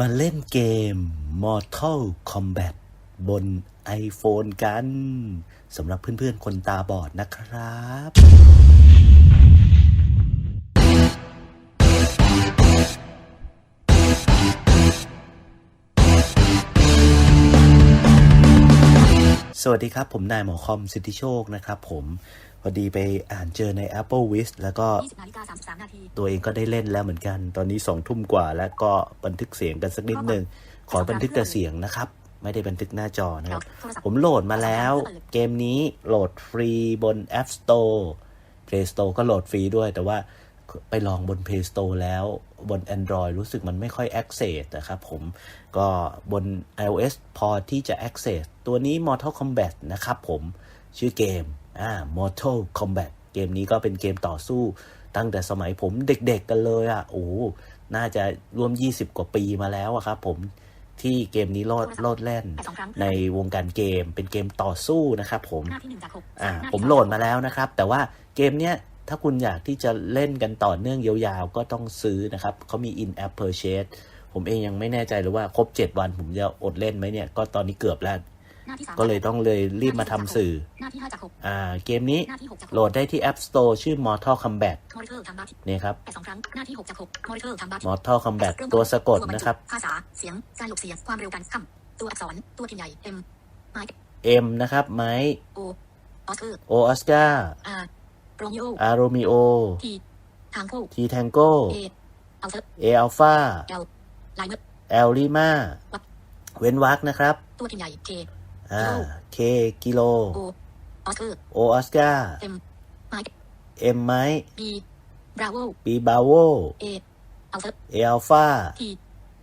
มาเล่นเกม Mortal Kombat บน iPhone กันสำหรับเพื่อนๆ คนตาบอดนะครับ สวัสดีครับ ผมนายหมอคอมสิทธิโชคนะครับผม พอดีไปอ่านเจอใน Apple w i s h แล้วก็20นาฬิกา33นาทีตัวเองก็ได้เล่นแล้วเหมือนกัน ตอนนี้สองทุ่มกว่า แล้วก็บันทึกเสียงกันสักนิดหนึ่งขอบันทึกแต่เสียงนะครับ ไม่ได้บันทึกหน้าจอนะครับ ผมโหลดมาแล้ว เกมนี้โหลดฟรีบน App Store Play Store ก็โหลดฟรีด้วย แต่ว่าไปลองบน Play Store แล้วบน Android รู้สึกมันไม่ค่อย Access นะครับผมก็บน iOS พอที่จะ Access ตัวนี้ Mortal Kombat นะครับผมชื่อเกม อ่า Mortal Kombat เกมนี้ก็เป็นเกมต่อสู้ตั้งแต่สมัยผมเด็กๆกันเลยอะ่ะ โอ้โหน่าจะร่วม 20 กว่าปีมาแล้วอะครับผมที่เกมนี้โลดโลดแล่น ในวงการเกมเป็นเกมต่อสู้นะครับผมหน้าที่หนึ่งจากหกอ่าหน้าที่ผมโหลดมาแล้วนะครับ แต่ว่าเกมเนี้ยถ้าคุณอยากที่จะเล่นกันต่อเนื่องยาวๆ ก็ต้องซื้อนะครับเขามี in app purchase ผมเองยังไม่แน่ใจเลยว่าครบ 7 วันผมจะอดเล่นไหมเนี่ย ก็ตอนนี้เกือบแล้วหน้าที่สาม ก็เลยต้องเลยรีบมาทำสื่อหน้าที่ห้าจากหกอ่าเกมนี้หน้าที่หกจากหกโหลดได้ที่ App Store ชื่อ Mortal Kombat มอนิเตอร์ทำบัตรเนี่ยครับแต่สองครั้งหน้าที่หกจากหกมอนิเตอร์ทำบัตร Mortal Kombat ตัวสะกดนะครับภาษาเสียงการหลบเสียงความเร็วการคำตัวอักษรตัวพิมพ์ใหญ่ M ไมค์ M นะครับไมค์ O ออสเตอร์โอออสการ์ R โรมิโออาร์โรมิโอ T ทางโคทีแทงโก A อัลเซอร์เออัลฟา L ไลเนอร์แอลลิมาเว้นวรรคนะครับ ตัวพิมพ์ใหญ่ K อ่าเคกิโล O ออสเตอร์โอออสการ์ M ไมค์เอ็มไมค์ B บราโวบีบาโว A อัลเซอร์เออัลฟา T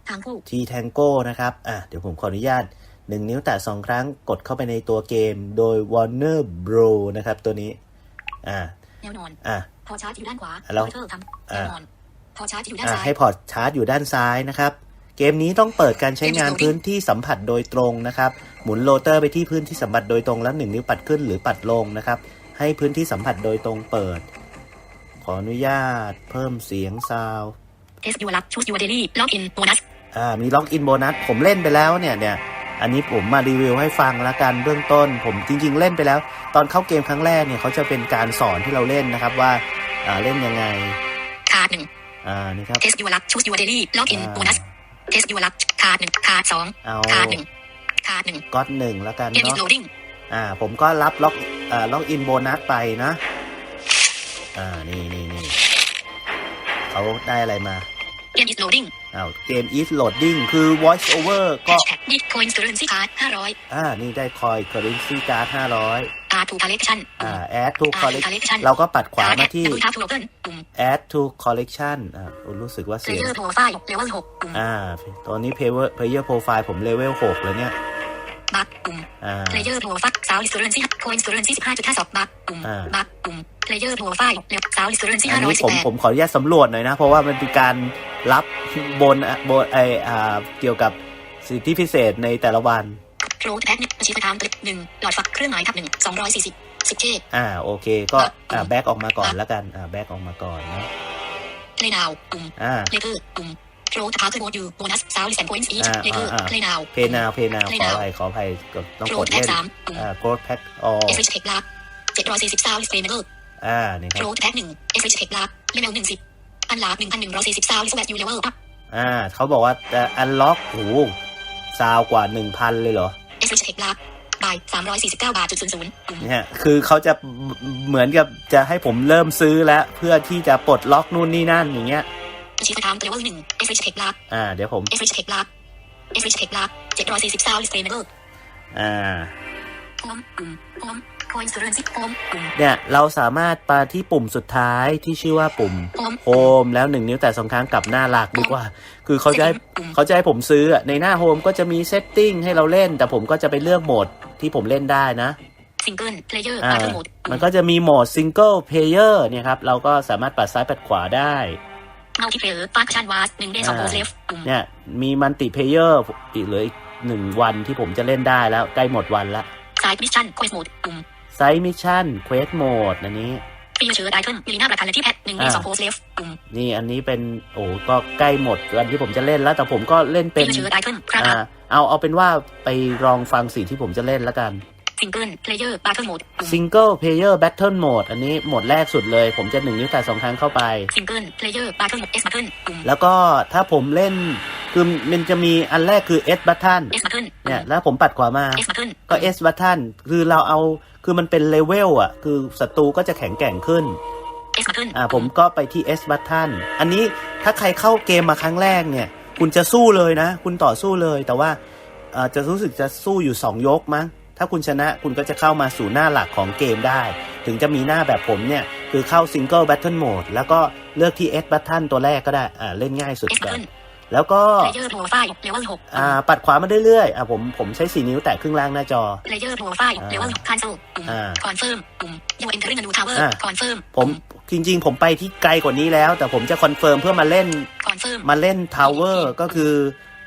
ทางโคทีแทงโกนะครับอะเดี๋ยวผมขออนุญาตหนึ่งนิ้วแตะสองครั้งกดเข้าไปในตัวเกมโดย Warner Bro นะครับตัวนี้ อ่าแนวนอนอะพอชาร์จอยู่ด้านขวาแล้วมอนิเตอร์ทำแนวนอนพอชาร์จอยู่ด้านอะซ้ายให้พอร์ตชาร์จอยู่ด้านซ้ายนะครับ เกมนี้ต้องเปิดการใช้งานพื้นที่สัมผัสโดยตรงนะครับ หมุนโรเตอร์ไปที่พื้นที่สัมผัสโดยตรงแล้วหนึ่งนิ้วปัดขึ้นหรือปัดลงนะครับ ให้พื้นที่สัมผัสโดยตรงเปิด ขออนุญาต เพิ่มเสียงซาวด์เทสยูลับชูสยูเดลี่ล็อกอินโบนัสอ่ามีล็อกอินโบนัสผมเล่นไปแล้วเนี่ยเนี่ยอันนี้ผมมารีวิวให้ฟังแล้วกันเบื้องต้น ผมจริง ๆ เล่นไปแล้ว ตอนเข้าเกมครั้งแรกเนี่ยเขาจะเป็นการสอนที่เราเล่นนะครับว่าอ่าเล่นยังไงขาดหนึ่งอ่านี่ครับเทสยูลับชูสยูเดลี่ล็อกอินอ่าโบนัส เทสยูลับขาดหนึ่งขาดสองเอาขาดหนึ่งขาดหนึ่งก๊อตหนึ่งแล้วกันเกมอิเนาะสโหลดิ้งอ่า ผมก็รับล็อกอ่าล็อกอินโบนัสไปนะ อ่า นี่นี่นี่เขาได้อะไรมาเกมอิสโหลดิ้งอ้าวเกม is loading คือ voice over แฮก็ชแท็กดิคอยน์สเตอร์นซี่คาร์ดห้าร้อยอ่า นี่ได้คอย currency card 500อาร์ทูคาเลคชั่นอ่า add to อาร์ทู collect คาเลคชั่นเราก็ปัดขวามาที่ดับเบิลทับทูโอเปิลปุ่ม add to collection อ่ารู้สึกว่าเพลเสียงเยอร์โปรไฟล์เลเวลหกปุ่มอ่า ตอนนี้ player player profile ผมเลเวล6แล้วเนี่ย บัคปุ่ม อ่าเพลเยอร์โปรไฟล์ซาวลิสเตอร์นซี่คอยน์สเตอร์นซี่สิบห้าจุดห้าสองบัคปุ่มอ่า บัคปุ่มเพลเยอร์โปรไฟล์เลเวลซาวลิสเตอร์นซี่อันห้าร้อยนี้สิผบมแปดผมขออนุญาตสำรวจหน่อยนะ เพราะว่ามันเป็นการรับบนอะบนไออ่าเกี่ยวกับสิทธิพิเศษในแต่ละวันโคลดแพ็คเนี่ยชีพทางหนึ่งหลอดฝักเครื่องหมายทับหนึ่งสองร้อยสี่สิบ สิบเคอ่าโอเคก็อ่าแบ็กออกมาก่อนแล้วกันอ่าแบ็กออกมาก่อนนะเพลย์นาวปุ่มอ่าเลเตอร์ปุ่มโคลดพาร์คโบยูโบนัสซาวลิสแอนด์พอยต์อีชอ่าเลเตอร์อ่าเพลย์นาวเพนาวเพนาวขออภัยขออภัยก็ต้องโคลกดดแพ็คเล่นสามปุ่มอ่าโกดแพ็กออเอฟเอชเทคลาเจ็ดร้อยสี่สิบซาวลิสเฟรเมอร์อ่านี่คโครับลดแพ็คหนึ่งเอฟเอชเทคลาเลเวลหนึ่งสิบอันลาหนึ่งพันหนึ่งร้อยสี่สิบซาวลิสแวตยูเลเวลอัพอ่าเขาบอกว่าอันล็อกโหซาวกว่า1,000เลยเหรอเอฟเอชเทคลา บ่ายสามร้อยสี่สิบเก้าบาทจุดศูนย์ศูนย์ปุ่มเนี่ยคือเขาจะเหมือนกับจะให้ผมเริ่มซื้อแล้วเพื่อที่จะปลดล็อกนู่นนี่นั่นอย่างเงี้ยชีพทางเลเวลหนึ่งเอฟเอชเทคลาอ่าเดี๋ยวผมเอฟเอชเทคลาเอฟเอชเทคลาเจ็ดร้อยสี่สิบซาวลิสเฟรเมอร์อ่าโฮมปุ่มโฮมคอยน์สเตอร์นซี่โฮมปุ่มเนี่ยเราสามารถไปที่ปุ่มสุดท้ายที่ชื่อว่าปุ่มโฮมโฮมแล้วหนึ่งนิ้วแต่สองครั้งกลับหน้าหลักดีกว่า คือเขาจะให้ปุ่มเขาจะให้ผมซื้ออะในหน้าโฮมก็จะมีเซตติ้งให้เราเล่น แต่ผมก็จะไปเลือกโหมด ที่ผมเล่นได้นะซิงเกิลเพลเยอร์อ่าอาร์โหมดมันก็จะมีโหมดซิงเกิลเพลเยอร์เนี่ยครับ เราก็สามารถปัดซ้ายปัดขวาได้มัลติเพลเยอร์ฟังก์ชันวาสหนึ่งเดย์สองโพสเลฟปุ่มเนี่ยมีมัลติเพลเยอร์อีกเหลืออีกหนึ่งวันที่ผมจะเล่นได้แล้ว ใกล้หมดวันละสายมิชชั่นคอยส์โหมดปุ่มไซมิชชั่นเควสโหมดอันนี้ ฟีเจอร์ไอเทมมิลิน่าประธานและที่แพทหนึ่งในสองโพสเลฟปุ่มนี่อันนี้เป็นโอ้ก็ใกล้หมดอันที่ผมจะเล่นแล้วแต่ผมก็เล่นเป็นฟีเจอร์ไอเทมครับอ่าเอาเอาเป็นว่าไปลองฟังสิ่งที่ผมจะเล่นแล้วกันซิงเกิลเพลเยอร์บาร์เทิลโหมดปุ่ม Single Player Battle Mode อันนี้โหมดแรกสุดเลย ผมจะหนึ่งนิ้วแต่สองครั้งเข้าไปซิงเกิลเพลเยอร์บาร์เทิลโหมดเอสบัตเทิลปุ่มแล้วก็ถ้าผมเล่น คือมันจะมีอันแรกคือ S button เอสบัตเทิลเนี่ยแล้วผมปัดขวามาเอสบัตเทิลก็ S button คือเราเอาคือมันเป็นเลเวลอะ คือศัตรูก็จะแข็งแกร่งขึ้นเอสบัตเทิลอ่าผมก็ไปที่ S button อันนี้ถ้าใครเข้าเกมมาครั้งแรกเนี่ย คุณจะสู้เลยนะ คุณต่อสู้เลย แต่ว่าเอ่อจะรู้สึกจะสู้อยู่ 2 ยกมั้ง ถ้าคุณชนะคุณก็จะเข้ามาสู่หน้าหลักของเกมได้ ถึงจะมีหน้าแบบผมเนี่ย คือเข้า Single Battle Mode แล้วก็เลือกที่ S button ตัวแรกก็ได้ อ่าเล่นง่ายสุดเอสแบบัตบเทิล แล้วก็เพลเยอร์โปรไฟล์เลเวลหกอ่าปัดขวามาเรื่อยๆอ่าผมผมใช้4นิ้วแตะครึ่งล่างหน้าจอเพลเยอร์โปรไฟล์เลเวลคันโซลปุ่มอ่าคอนเฟิร์มปุ่มยูเอนเตอร์ริงนูทาวเวอร์อ่าคอนเฟิร์มผมจริง ๆ ผมไปที่ไกลกว่านี้แล้ว แต่ผมจะคอนเฟิร์มเพื่อมาเล่นคอนเฟิร์มมาเล่นทาวเวอร์ก็คือ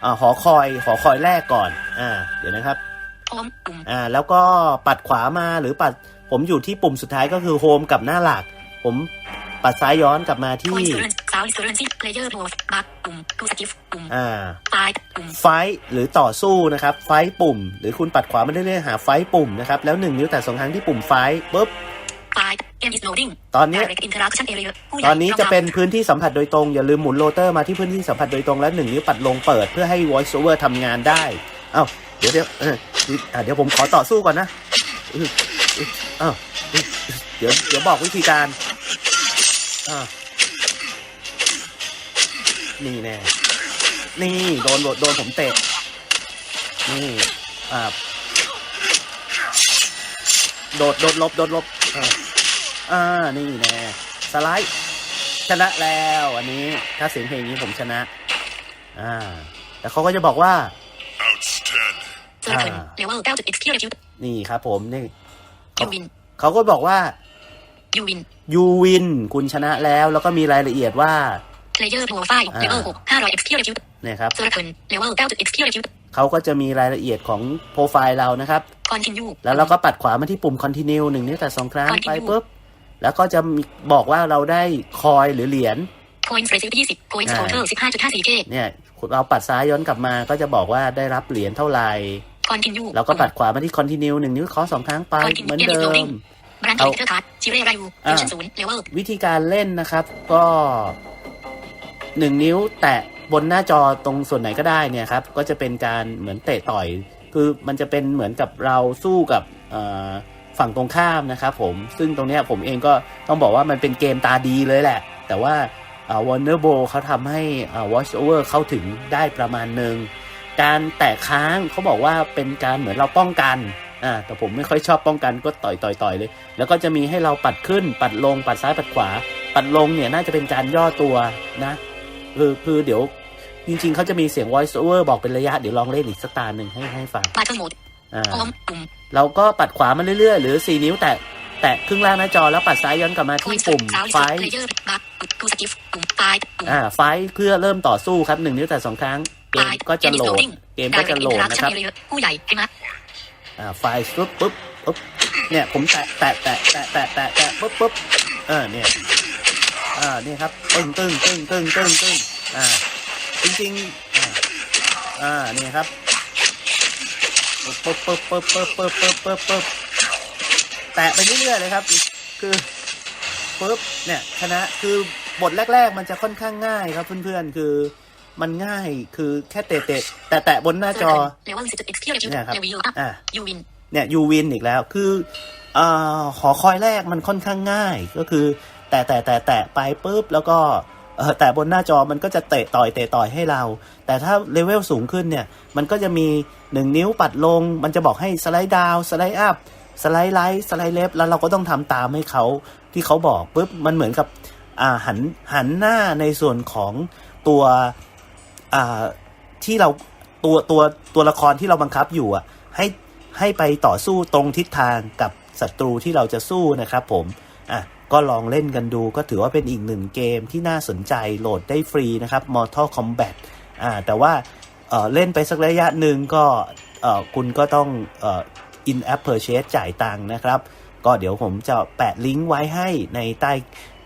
อาหอคอยหอคอยแรกก่อนอ่าเดี๋ยวนะครับโฮมปุ่มอ่าแล้วก็ปัดขวามาหรือปัดผมอยู่ที่ปุ่มสุดท้ายก็คือโฮมกับหน้าหลัก ผม ปัดซ้ายย้อนกลับมาโทที่นสเตอร์ซาวด์สเตอร์ซี่เพลเยอร์โปรบัคปุ่มทูสกิฟปุ่มอ่าไฟล์ปุ่มไฟท์หรือต่อสู้นะครับไฟท์ปุ่ม หรือคุณปัดขวามาเรื่อยๆหาไฟท์ปุ่มนะครับแล้วหนึ่งนิ้วแต่สองครั้งที่ปุ่มไฟท์ปุ๊บไฟล์เกมอิสโหลดดิ้งตอนเนี้ย Direct Interaction Area ผู้ใหญ่ตอนนี้จะเป็นรองพื้นที่สัมผัสโดยตรง อย่าลืมหมุนโรเตอร์มาที่พื้นที่สัมผัสโดยตรงแล้วหนึ่งนิ้วปัดลงเปิดเพื่อให้ voice over ทำงานได้เอ้าเดี๋ยวเดี๋ยวเอออะเดี๋ยวผมขอต่อสู้ก่อนนะอื้ออื้ออ้าวอื้อเดี๋ยวเดี๋ยวบอกวิธีการ อ่านี่แน่ นี่โดนโดนผมเตะ นี่ อ่า โดดโดดลบโดดลบอ่าอ่า นี่แน่ สไลด์ ชนะแล้วอันนี้ ถ้าเสียงเพลงนี้ผมชนะ อ่า แต่เขาก็จะบอกว่า Outstanding. เจอเทิร์นเลเวล9จุด execute นี่ครับผม นี่ยูวินเขาก็บอกว่า ยูวินยูวินคุณชนะแล้วแล้วก็มีรายละเอียดว่าเพลเยอร์โปรไฟล์อ่าเลเวล6 500 execute เนี่ยครับเจอเทิร์นเลเวล9จุด execute เขาก็จะมีรายละเอียดของโปรไฟล์เรานะครับ continue แล้วเราก็ปัดขวามาที่ปุ่ม continue หนึ่งนิ้วแต่สองครั้ง Continue ไปปุ๊บ แล้วก็จะมีบอกว่าเราได้คอยหรือเหรียญ coins received 20 coins อ่า total 15.54k เนี่ยเราปัดซ้ายย้อนกลับมาก็จะบอกว่าได้รับเหรียญเท่าไหร่ continue แล้วก็ปัดขวามาที่ continue หนึ่งนิ้วเคอสองครั้งไป Continue เหมือนเดิ Game is ม loading บรันเอาด์เทอร์คัสชิเร่ไรยูอ่าฟิวชั่นศูนย์เลเวลวิธีการเล่นนะครับก็หนึ่งนิ้วแตะบนหน้าจอตรงส่วนไหนก็ได้เนี่ยครับ ก็จะเป็นการเหมือนเตะต่อย คือมันจะเป็นเหมือนกับเราสู้กับเอ่อฝั่งตรงข้ามนะครับผม ซึ่งตรงเนี้ยผมเองก็ต้องบอกว่ามันเป็นเกมตาดีเลยแหละ แต่ว่าวอร์เนอร์โบเขาทำให้วอชโอเวอร์เข้าถึงได้ประมาณหนึ่ง การแตะค้างเขาบอกว่าเป็นการเหมือนเราป้องกัน อ่าแต่ผมไม่ค่อยชอบป้องกันก็ต่อยต่อยต่อยเลย แล้วก็จะมีให้เราปัดขึ้น ปัดลง ปัดซ้ายปัดขวา ปัดลงเนี่ยน่าจะเป็นการย่อตัวนะคือคือเดี๋ยวจริงๆเขาจะมีเสียง voice over บอกเป็นระยะเดี๋ยวลองเล่นอีกสักตาหนึ่งให้ให้ฟังบาร์เทิลโหมดอ่าโฮมปุ่มเราก็ปัดขวามาเรื่อยๆ หรือ 4 นิ้วแตะแตะครึ่งล่างหน้าจอแล้วปัดซ้ายย้อนกลับมาที่ coins ปุ่มซาวด์ไฟเพลเยอร์บัคทูสกิฟปุ่มไฟล์ปุ่มอ่าไฟเพื่อเริ่มต่อสู้ครับหนึ่งนิ้วแต่สองครั้งเกมก็จะโหลดเกมก็จะโหลดนะครับผู้ใหญ่ใช่ไหมอ่า ไฟล์ปุ๊บปุ๊บปุ๊บเนี่ยผมแตะแตะแตะแตะแตะแตะแตะปุ๊บปุ๊บเออเนี่ยอ่านี่ครับตึ้งตึ้งตึ้งตึ้งตึ้งตึ้งอ่าจริงๆอ่าอ่านี่ครับปุ๊บปุ๊บปุ๊บปุ๊บปุ๊บปุ๊บปุ๊บปุ๊บแตะไปเรื่อยๆเลยครับ คือปุ๊บเนี่ยชนะคือบทแรก ๆ มันจะค่อนข้างง่ายครับเพื่อนๆคือ มันง่ายคือแค่เตะเตะแตะแตะบนหน้าจอเลเวลสิบจุด execute เนี่ยครับเลเวลอัพอ่ายูวินเนี่ยยูวินอีกแล้วคืออ่าหอคอยแรกมันค่อนข้างง่ายก็คือ แต่แต่แต่แต่ไปปุ๊บแล้วก็เออแต่บนหน้าจอมันก็จะเตะต่อยเตะต่อยให้เรา แต่ถ้าเลเวลสูงขึ้นเนี่ย มันก็จะมีหนึ่งนิ้วปัดลง มันจะบอกให้สไลด์ดาวสไลด์อัพสไลด์ไลท์สไลด์เลฟแล้วเราก็ต้องทำตามให้เขาที่เขาบอกปุ๊บมันเหมือนกับอ่าหันหันหน้าในส่วนของตัวอ่า ที่เราตัวตัวตัวละครที่เราบังคับอยู่อะให้ให้ไปต่อสู้ตรงทิศทางกับศัตรูที่เราจะสู้นะครับผมอะก็ลองเล่นกันดูก็ถือว่าเป็นอีกหนึ่งเกมที่น่าสนใจโหลดได้ฟรีนะครับ Mortal Kombat อ่าแต่ว่าเเล่นไปสักระยะหนึ่งก็คุณก็ต้องอ่อ in app purchase จ่ายตังค์นะครับ ก็เดี๋ยวผมจะแปะลิงก์ไว้ให้ในใต้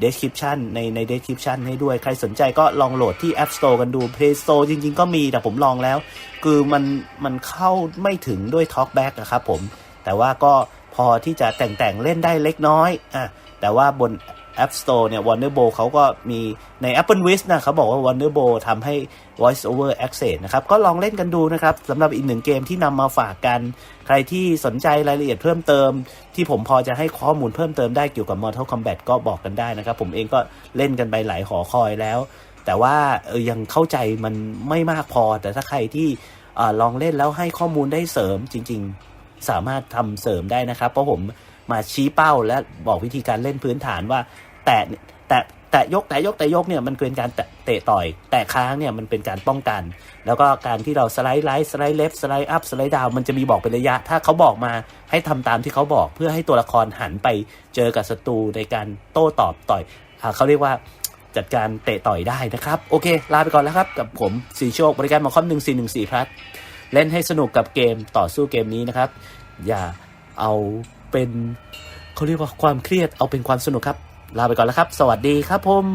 description ในใน description ให้ด้วย ใครสนใจก็ลองโหลดที่ App Store กันดู Play Store จริง ๆ ก็มีแต่ผมลองแล้ว คือมันมันเข้าไม่ถึงด้วย Talkback นะครับผม แต่ว่าก็พอที่จะแต่งแต่งๆเล่นได้เล็กน้อยอะแต่ว่าบน App Store เนี่ย Warner Bros เขาก็มีใน Apple w i s นะเขาบอกว่า Warner Bros ทำให้ Voice Over Access นะครับ ก็ลองเล่นกันดูนะครับสำหรับอีกหนึ่งเกมที่นำมาฝากกัน ใครที่สนใจรายละเอียดเพิ่มเติม ที่ผมพอจะให้ข้อมูลเพิ่มเติมได้เกี่ยวกับ Mortal Kombat ก็บอกกันได้นะครับ ผมเองก็เล่นกันไปหลายหอคอยแล้ว แต่ว่าเออยังเข้าใจมันไม่มากพอ แต่ถ้าใครที่อลองเล่นแล้วให้ข้อมูลได้เสริมจริง ๆ สามารถทำเสริมได้นะครับ เพราะผมมาชี้เป้าและบอกวิธีการเล่นพื้นฐานว่า แตะแตะแตะยกแตะยกแตะยกเนี่ยมันเป็นการเตะต่อย แตะค้างเนี่ยมันเป็นการป้องกัน แล้วก็การที่เราสไลด์ไลท์สไลด์เลฟสไลด์อัพสไลด์ดาวมันจะมีบอกเป็นระยะ ถ้าเขาบอกมาให้ทำตามที่เขาบอกเพื่อให้ตัวละครหันไปเจอกับศัตรูในการโต้ตอบต่อยอเขาเรียกว่าจัดการเตะต่อยได้นะครับ โอเค ลาไปก่อนแล้วครับ กับผมสีโชค บริการมอคอม1414พลัสเล่นให้สนุกกับเกมต่อสู้เกมนี้นะครับ อย่าเอาเป็นเขาเรียกว่าความเครียดเอาเป็นความสนุกครับ ลาไปก่อนแล้วครับ สวัสดีครับผม